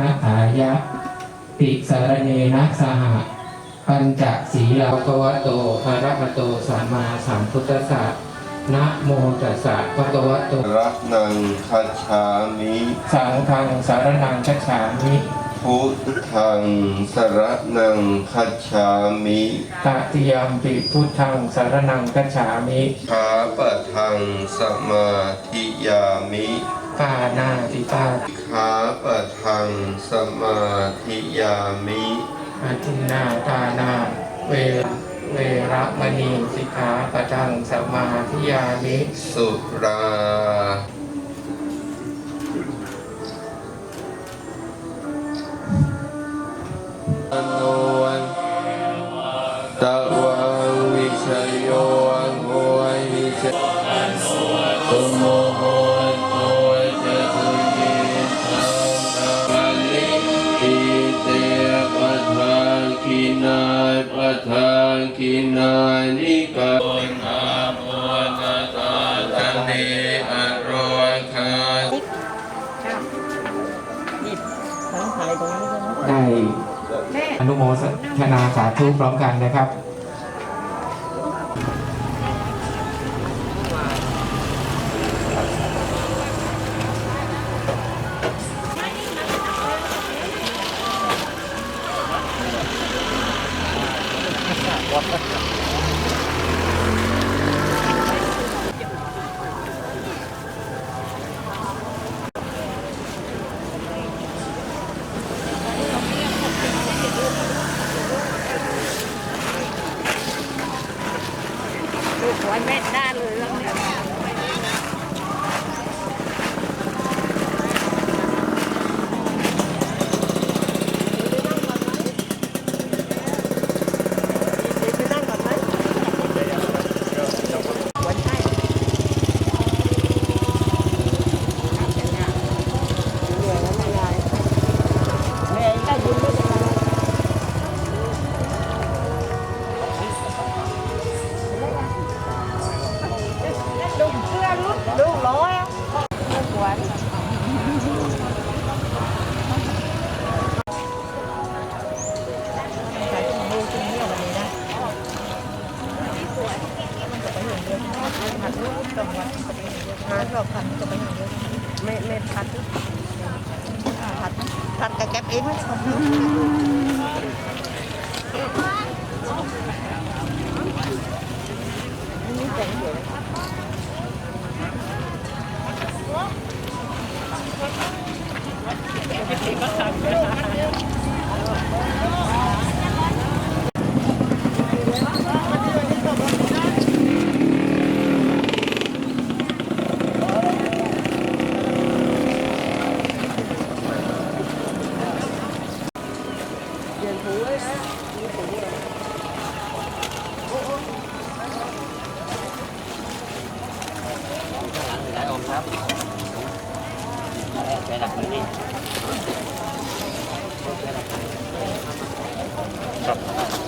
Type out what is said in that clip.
ณะายะ ติสารเนนะสหะปัญจศีลาภควะโตอะระหะโตสัมมาสัมพุทธัสสะนะโมตัสสะภะคะวะโตรักนังคัจฉามิสังฆังสารนังคัจฉามิพุทธังสรนังคัจฉามิตติยมปิพุทธังสารนังคัจฉามิขาปะทังสมาธิยามิ ปานาติปาขาปะทังสมาธิยามิอาทินนาทานา เวเวระมณีสิกขาปะทังสมาธิยามิ สุราอโนวันตะวังวิชยโยอังโวยวิชยตุโม อโรคาหยิบทั้งถ่ายตรงนี้ใช่ไหมได้อนุโมทนาสาธุพร้อมกันนะครับ ลูกหัวแม่ด้าเลยแล้วเนี่ย รูปตรงวันร้านดอกผัดก็ไปหางเดียไม่ไม่ผัดผัดผัดแต่แก๊ปเองไม่ชอบนี่แต่งเดี๋ยวเก็บไปก็สั่งเลย ราคานี้ครับ